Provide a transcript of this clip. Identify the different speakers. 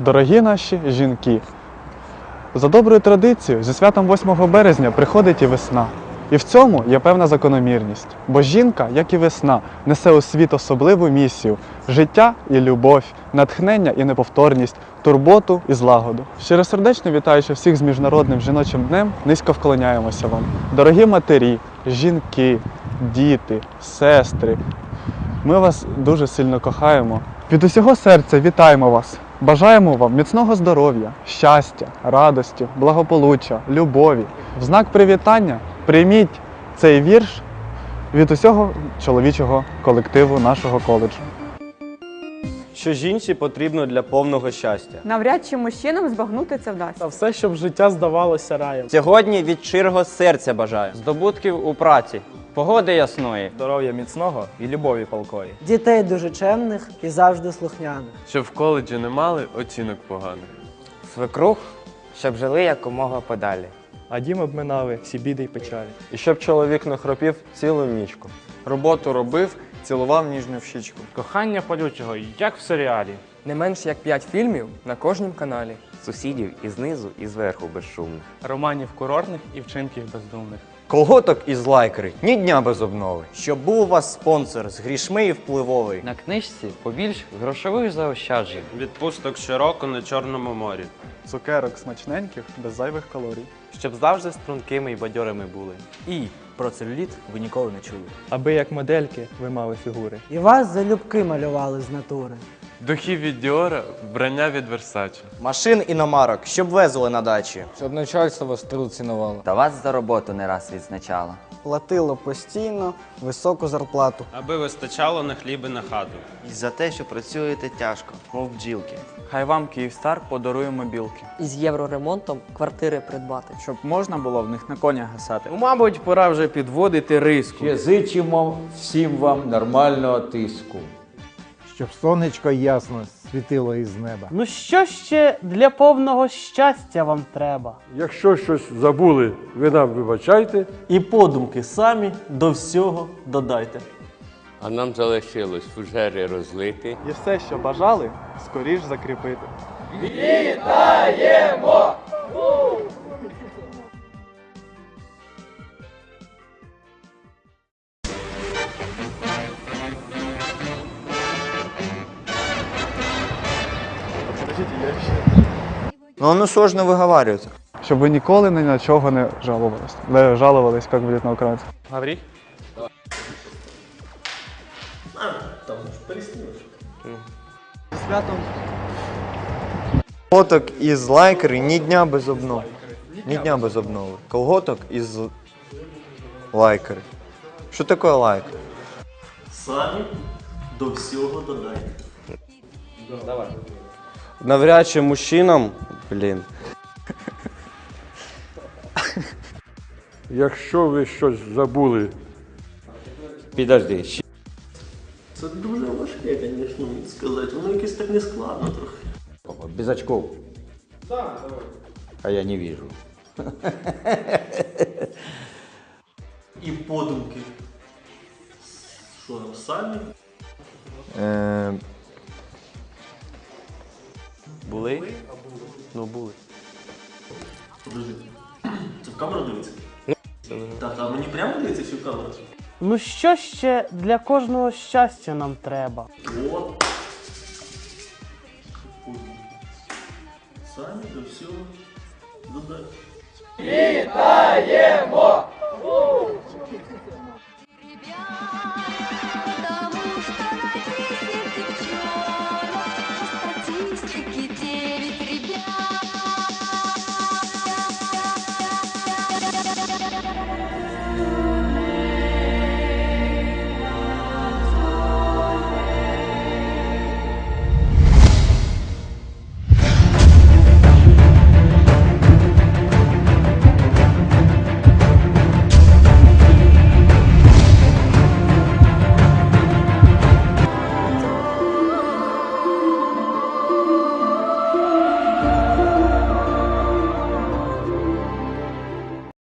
Speaker 1: Дорогі наші жінки, за доброю традицією, зі святом 8 березня приходить і весна. І в цьому є певна закономірність, бо жінка, як і весна, несе у світ особливу місію життя і любов, натхнення і неповторність, турботу і злагоду. Щиросердечно вітаючи всіх з Міжнародним жіночим днем, низько вклоняємося вам. Дорогі матері, жінки, діти, сестри, ми вас дуже сильно кохаємо. Від усього серця вітаємо вас. Бажаємо вам міцного здоров'я, щастя, радості, благополуччя, любові. В знак привітання прийміть цей вірш від усього чоловічого колективу нашого коледжу.
Speaker 2: Що жінці потрібно для повного щастя.
Speaker 3: Навряд чи мужчинам збагнути це вдасться.
Speaker 4: Та все, щоб життя здавалося раєм.
Speaker 2: Сьогодні від щирого серця бажаю.
Speaker 5: Здобутків у праці, погоди ясної,
Speaker 2: Здоров'я міцного і любові палкої.
Speaker 6: Дітей дуже чемних і завжди слухняних.
Speaker 7: Щоб в коледжі не мали оцінок поганих.
Speaker 5: свекрух, щоб жили якомога подалі.
Speaker 4: А дім обминали всі біди й печалі.
Speaker 2: І щоб чоловік не хропів цілу нічку.
Speaker 8: Роботу робив, цілував ніжно в щічку.
Speaker 9: Кохання палючого, як в серіалі.
Speaker 10: Не менш як 5 фільмів на кожнім каналі.
Speaker 11: Сусідів і знизу, і зверху безшумно.
Speaker 9: Романів курортних і вчинків бездумних.
Speaker 8: Колготок із лайкери, ні дня без обнови.
Speaker 2: Щоб був у вас спонсор з грішми і впливовий.
Speaker 5: На книжці побільш грошових заощаджень.
Speaker 7: Відпусток широко на Чорному морі.
Speaker 1: Цукерок смачненьких, без зайвих калорій.
Speaker 11: Щоб завжди стрункими і бадьорими були.
Speaker 2: І про целюліт ви ніколи не чули.
Speaker 4: Аби як модельки ви мали фігури.
Speaker 6: І вас залюбки малювали з натури.
Speaker 7: Духів від Діора, вбрання від Версачі.
Speaker 2: Машин іномарок, щоб везли на дачі.
Speaker 10: Щоб начальство вас тру цінувало.
Speaker 5: Та вас за роботу не раз відзначало.
Speaker 6: Платило постійно високу зарплату.
Speaker 7: Аби вистачало на хліб і на хату.
Speaker 11: І за те, що працюєте тяжко, мов бджілки.
Speaker 8: Хай вам Київстар подарує мобілки,
Speaker 6: Із євроремонтом квартири придбати.
Speaker 8: щоб можна було в них на конях гасати.
Speaker 10: Ну, мабуть, пора вже підводити риску.
Speaker 12: Зичимо всім вам нормального тиску.
Speaker 13: Щоб сонечко ясно світило із неба.
Speaker 4: Ну що ще для повного щастя вам треба?
Speaker 12: Якщо щось забули, ви нам вибачайте.
Speaker 2: І подумки самі до всього додайте.
Speaker 11: А нам залишилось фужери розлити.
Speaker 1: І все, що бажали, скоріш закріпити.
Speaker 8: Ну оно сложно выговаривается.
Speaker 1: Щоб ви ніколи ні на чого не жалувались. Не жалувались, як буде на українську.
Speaker 2: Гаврій?
Speaker 8: Колготок із лайкери, ні дня без обнови. Ні дня без обнови. Колготок із лайкери. Що таке лайкер?
Speaker 2: Самі до всього додайте.
Speaker 8: Навряд чи мужчинам, блін.
Speaker 12: Якщо ви щось забули,
Speaker 11: Підожди, ще
Speaker 2: Це дуже важке, звісно, сказати. Воно якесь так не складно трохи.
Speaker 12: без очков. А я не вижу.
Speaker 2: І подумки. Що нам самі?
Speaker 8: Е,
Speaker 2: Були? Ну, були. Подожди. Це в камеру дивиться? Так, а мені прямо дивиться чи в камеру?
Speaker 4: Ну що ще для кожного щастя нам треба?
Speaker 2: О! Самі до всього додайте. Вітаємо!